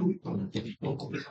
parcouru par territoire complètement.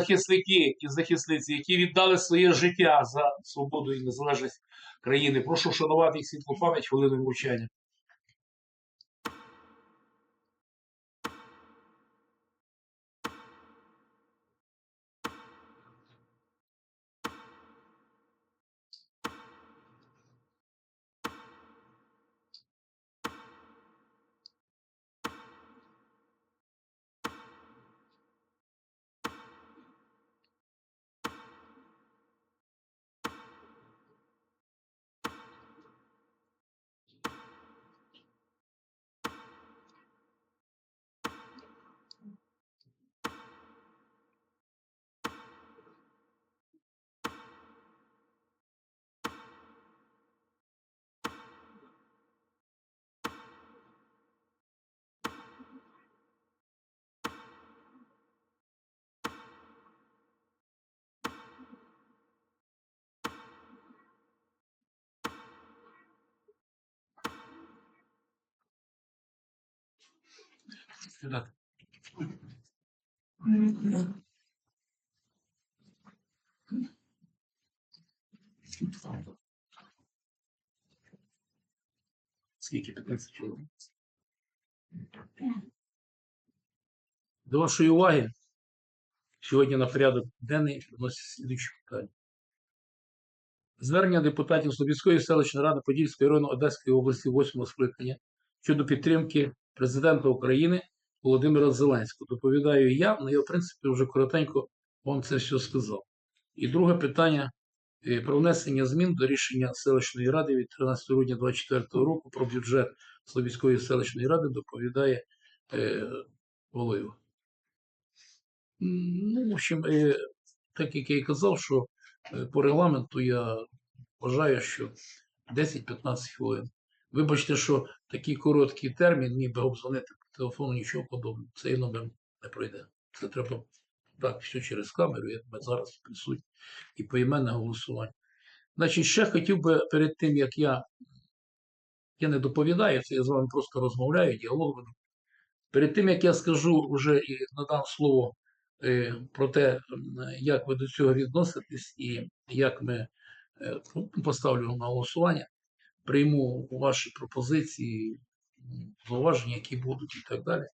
захисники і захисниці, які віддали своє життя за свободу і незалежність країни. Прошу шанувати їх світлу пам'ять хвилиною мовчання. Сюди. Скільки 15 чоловік? До вашої уваги сьогодні на порядок денний вносять слідчі питання. Звернення депутатів Слобідської селищної ради Подільської району Одеської області 8 скликання щодо підтримки президента України Володимира Зеленського. Доповідаю я, але я, в принципі, вже коротенько вам це все сказав. І друге питання е, про внесення змін до рішення селищної ради від 13 грудня 2024 року про бюджет Слобідської селищної ради доповідає е, Волоєва. Ну, в общем, е, так як я і казав, що е, по регламенту я вважаю, що 10-15 хвилин. Вибачте, що такий короткий термін, ніби обзвонити телефону, нічого подобного. Цей номер не пройде. Це треба так, все через камеру, як ми зараз присутні, і поіменне голосування. Значить, ще хотів би перед тим, як я, я не доповідаю, це я з вами просто розмовляю, діалог веду. Перед тим, як я скажу вже і надам слово е, про те, як ви до цього відноситесь і як ми е, ну, поставлю на голосування, прийму ваші пропозиції, зауваження, які будуть і так далі.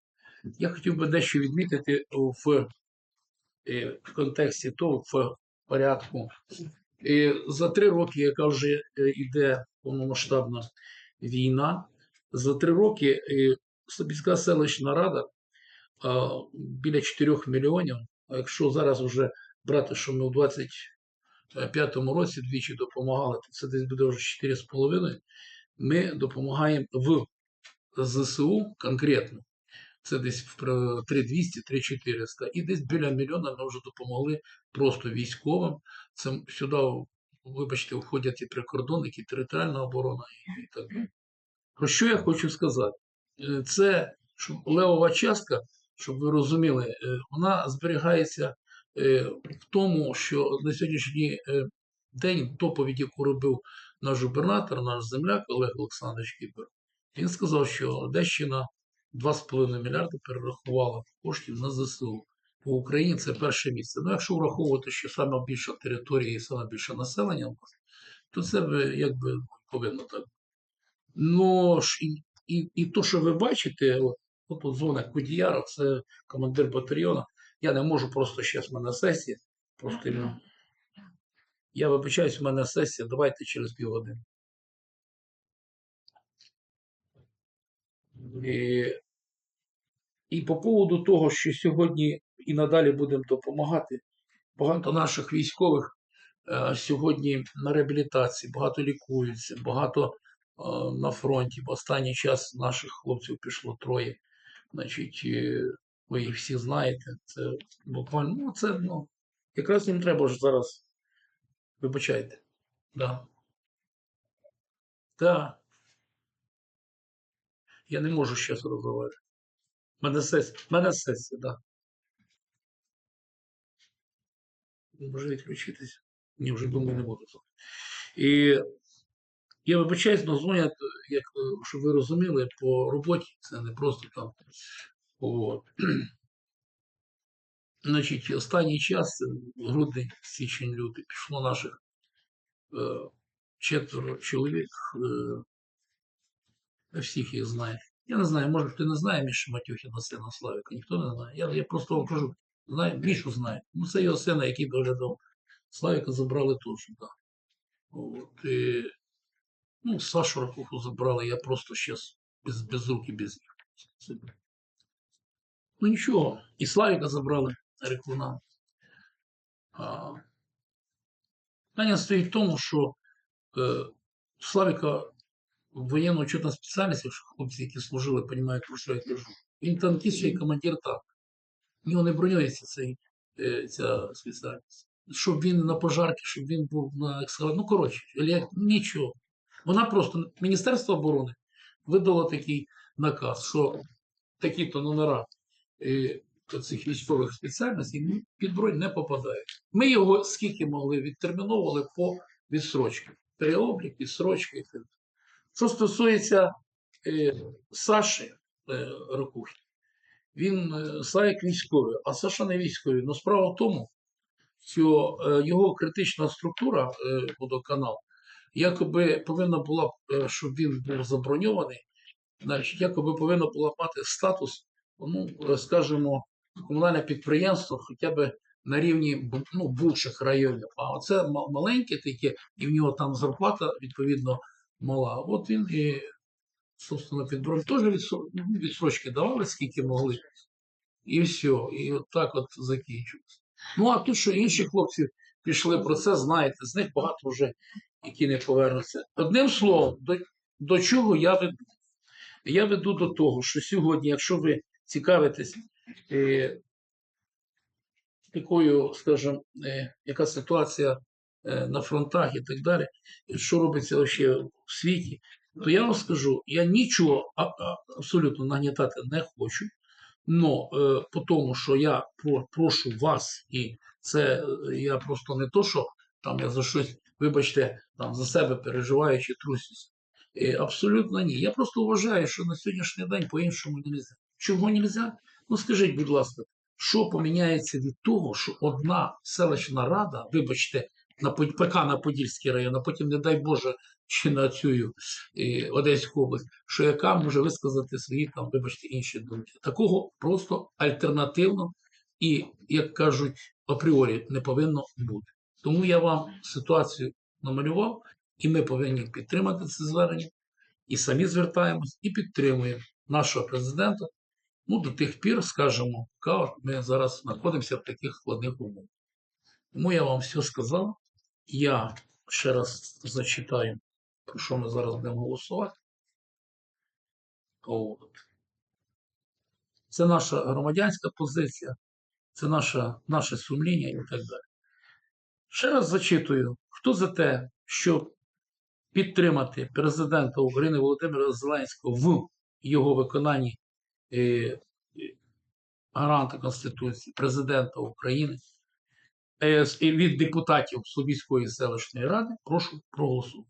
Я хотів би дещо відмітити в, е, в контексті того, в порядку. Е, За три роки, яка вже е, йде повномасштабна війна, за три роки Слобідська селищна рада біля 4 мільйонів. А якщо зараз вже брати, що ми у 25-му році двічі допомагали, то це десь буде вже 4,5. Ми допомагаємо в ЗСУ конкретно Це десь в 3200-3400. І десь біля мільйона ми вже допомогли просто військовим. Це сюди, вибачте, входять і прикордонники, і територіальна оборона, і так далі. Про що я хочу сказати? Е, Це щоб левова частка, щоб ви розуміли, е, вона зберігається е, в тому, що на сьогоднішній день доповідь, яку робив наш губернатор, наш земляк Олег Олександрович Кіпер, він сказав, що Одещина 2,5 мільярди перерахувала коштів на ЗСУ. По Україні це перше місце. Ну, якщо враховувати, що саме більша територія і саме більше населення, у нас, то це би якби повинно так. Ну і, і, і то, що ви бачите, от, от зона Кудіяра, це командир батальйону. Я не можу просто зараз в мене сесія. Просто. Я вибачаюсь, в мене сесія, давайте через півгодини. І, і по поводу того, що сьогодні і надалі будемо допомагати, багато наших військових е, сьогодні на реабілітації, багато лікуються, багато е, на фронті. В останній час наших хлопців пішло троє. Значить, е, ви їх всі знаєте. Це буквально, ну це ну, якраз їм треба ж зараз. Вибачайте. Да. Да. Я не можу зараз розмовляти. У мене сесія, мене сесія, да. Може відключитися? Ні, вже думаю, не буду. І я вибачаюсь, але дзвонять, як, щоб ви розуміли, по роботі це не просто там. От. Значить, останній час, грудень, січень, лютий, пішло наших е, четверо чоловік. Е, всіх їх знає. Я не знаю, може хто не знає Мішу Матюхіна, сина Славіка, ніхто не знає. Я, я просто вам кажу, знаю, Мішу знає. Ну, це його сина, який доглядав. Славіка забрали теж, так. От, і, ну, Сашу Ракуху забрали, я просто зараз без, без рук без. Це- Ну нічого, і Славіка забрали Рекуна. Питання стоїть в тому, що е, Славіка воєнно учетна спеціальність, якщо хлопці, які служили, розуміють, про що я кажу. Він танкіст і командир так. В нього не бронюється цей, ця спеціальність. Щоб він на пожарки, щоб він був на екскаваторі. Ну, коротше, нічого. Вона просто, Міністерство оборони видало такий наказ, що такі-то номера е, цих військових спеціальностей ну, під бронь не попадають. Ми його скільки могли відтерміновували по відсрочці. Переоблік, відсрочки. і так далі. Що стосується е, Саші е, Рокухи, він е, військовий, а Саша не військовий. Но справа в тому, що е, його критична структура е, водоканал, якоби повинна була, е, щоб він був заброньований, значить, якоби повинна була мати статус, ну, скажімо, комунальне підприємство хоча б на рівні ну, бувших районів. А ма- маленьке таке, і в нього там зарплата відповідно мала. От він і, собственно, підбрав. Теж відсро- ну, відсрочки давали, скільки могли. І все. І от так от закінчилось. Ну, а тут, що інші хлопці пішли про це, знаєте, з них багато вже, які не повернуться. Одним словом, до, до чого я веду? Я веду до того, що сьогодні, якщо ви цікавитесь е, такою, скажімо, е, яка ситуація на фронтах і так далі, що робиться вообще в світі, то я вам скажу, я нічого абсолютно нагнітати не хочу. Но е, по тому, що я прошу вас, і це е, я просто не то, що там я за щось, вибачте, там за себе переживаю чи трусюсь. Е, абсолютно ні. Я просто вважаю, що на сьогоднішній день по-іншому не можна. Чого не можна? Ну скажіть, будь ласка, що поміняється від того, що одна селищна рада, вибачте, на ПК на Подільський район, а потім, не дай Боже, чи на цю е, Одеську область, що яка може висказати свої там, вибачте, інші думки. Такого просто альтернативно і, як кажуть, апріорі не повинно бути. Тому я вам ситуацію намалював, і ми повинні підтримати це звернення, і самі звертаємось, і підтримуємо нашого президента. Ну, до тих пір, скажімо, ми зараз знаходимося в таких складних умовах. Тому я вам все сказав. Я ще раз зачитаю, про що ми зараз будемо голосувати. От. Це наша громадянська позиція, це наша, наше сумління і так далі. Ще раз зачитую, хто за те, щоб підтримати президента України Володимира Зеленського в його виконанні е, е, гаранта Конституції, президента України від депутатів Слобідської селищної ради, прошу проголосувати.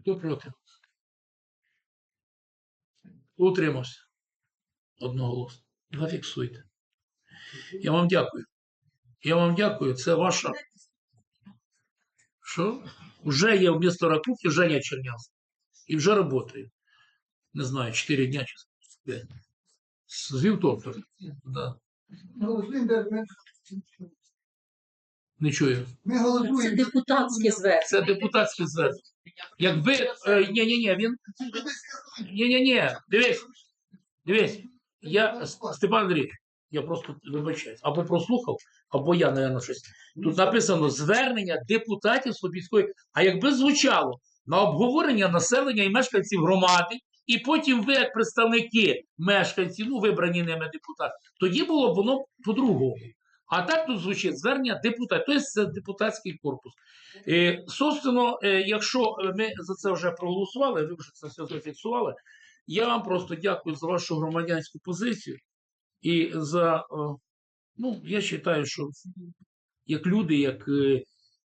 Хто проти? Утримався. Одноголосно. Зафіксуйте. Я вам дякую. Я вам дякую. Це ваша. Що? Вже є в місто Ракухи Женя Чернявський. І вже працює. Не знаю, 4 дня чи 5. З вівторка. Да. Ми голосуємо, де ми, Не чую. ми Це депутатське звернення. Це депутатський звернення. Якби. Е, ні, ні, ні, він. Ні, ні, ні. Дивись. Дивись. Я Степан Андрійович, я просто вибачаюсь, або прослухав, або я, напевно, щось. Тут написано звернення депутатів Слобідської. А якби звучало на обговорення населення і мешканців громади, і потім ви, як представники мешканців, ну вибрані ними депутати, тоді було б воно по-другому. А так тут звучить звернення депутатів, тобто це депутатський корпус. Е, собственно, е, якщо ми за це вже проголосували, ви вже це все зафіксували, я вам просто дякую за вашу громадянську позицію і за, е, ну, я вважаю, що як люди, як е,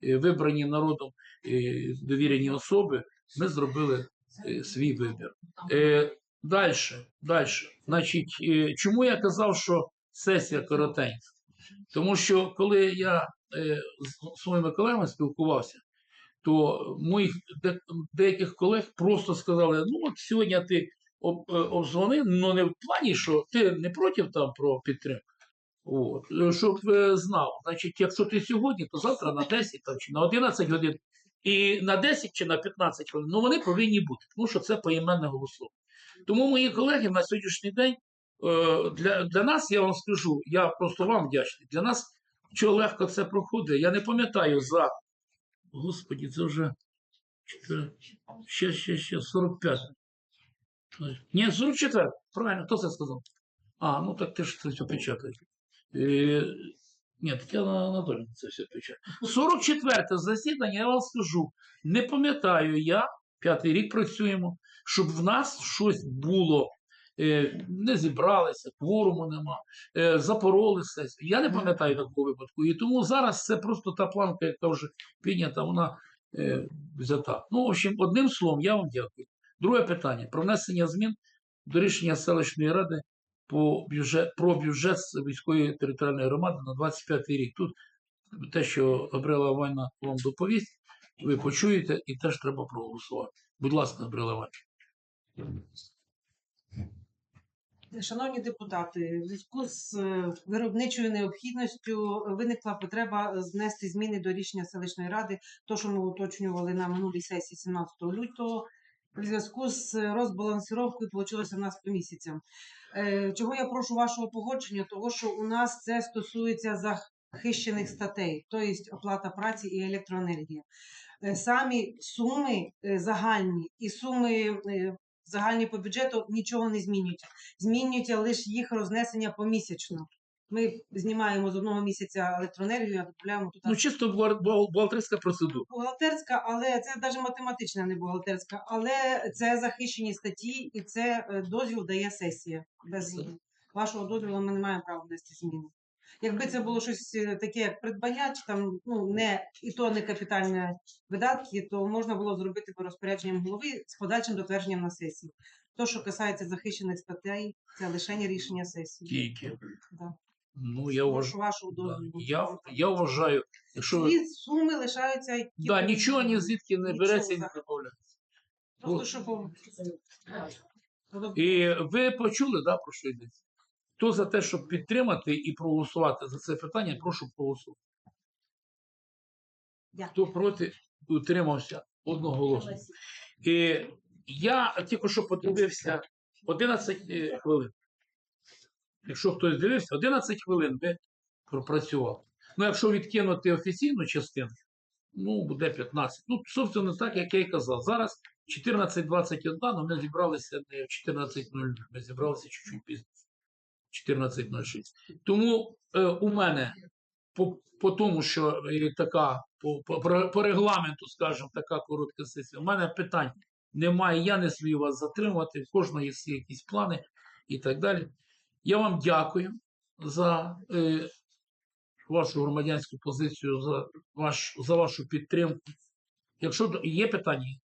е, вибрані народом е, довірені особи, ми зробили е, свій вибір. Е, далі, далі. Значить, е, чому я казав, що сесія коротенька? Тому що коли я е, з своїми колегами спілкувався, то моїх де, деяких колег просто сказали: ну от сьогодні ти е, обдзвонив, ну не в плані, що ти не проти там про підтримку. От, е, щоб знав, значить, якщо ти сьогодні, то завтра на 10 там, чи на 11 годин, і на 10 чи на 15 хвилин, ну вони повинні бути, тому що це поіменне голосування. Тому мої колеги на сьогоднішній день е, для, для нас, я вам скажу, я просто вам вдячний. Для нас що легко це проходить. Я не пам'ятаю за. Господі, це вже ще, ще, ще 45. Ні, 44. Правильно, хто це сказав? А, ну так ти ж це все печатаєш. Е, ні, Тетяна Анатолійовна це все печатає. 44 засідання, я вам скажу, не пам'ятаю я, п'ятий рік працюємо, щоб в нас щось було. е, Не зібралися, кворуму нема, е, запороли сесію. Я не пам'ятаю такого випадку. І тому зараз це просто та планка, яка вже прийнята, вона е, взята. Ну, в общем, одним словом, я вам дякую. Друге питання про внесення змін до рішення селищної ради по бюджет, про бюджет військової територіальної громади на 25 рік. Тут те, що Габрила Івановна вам доповість, ви почуєте і теж треба проголосувати. Будь ласка, Габрила Івановна. Шановні депутати, в зв'язку з е, виробничою необхідністю виникла потреба внести зміни до рішення селищної ради, то що ми уточнювали на минулій сесії 17 лютого. В зв'язку з розбалансировкою вийшло в нас по місяцям. Е, Чого я прошу вашого погодження? Того, що у нас це стосується захищених статей, тобто оплата праці і електроенергія. Е, Самі суми е, загальні і суми загальні по бюджету нічого не змінюються змінюється лише їх рознесення помісячно. Ми знімаємо з одного місяця електроенергію, а додаємо тут Ну, чисто бухгал- бухгал- бухгалтерська процедура. бухгалтерська, але це навіть математична, не бухгалтерська, але це захищені статті і це е, дозвіл дає сесія. Без вашого дозволу ми не маємо права внести зміни. Якби це було щось е, таке, як придбання, чи там ну не і то не капітальні видатки, то можна було зробити по розпорядженням голови з подальшим дотвердженням на сесії. То, що касається захищених статей, це лише рішення сесії. Тільки. Да. Ну, я вважаю. вашого Да. дозволу. Я, я вважаю, якщо ви. Суми лишаються. які Да, нічого ні звідки не Нічого, береться і не так. додається. Просто щоб І ви почули, да, про що йдеться? Хто за те, щоб підтримати і проголосувати за це питання, прошу проголосувати. Хто проти, утримався одноголосно. І я тільки що подивився 11 е, хвилин. Якщо хтось дивився, 11 хвилин ви пропрацювали. Ну, якщо відкинути офіційну частину, ну, буде 15. Ну, собственно, так, як я і казав. Зараз 14.21, але ми зібралися не в 14.00, ми зібралися чуть-чуть пізніше. 14.06. Тому е, у мене по, по тому, що е, така, по, по, по регламенту, скажімо, така коротка сесія, у мене питань немає. Я не смію вас затримувати, в кожного є якісь плани і так далі. Я вам дякую за е, вашу громадянську позицію, за, ваш, за вашу підтримку. Якщо є питання,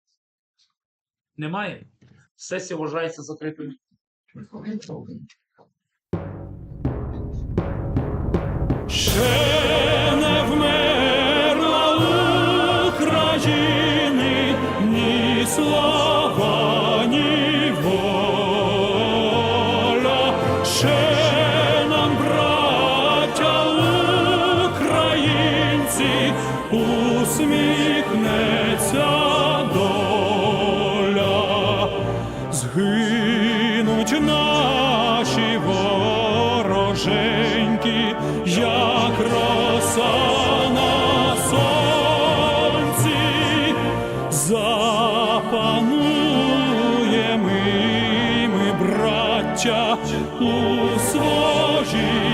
немає. Сесія вважається закритою. Ще не вмерла України ні слава, браття, у своїй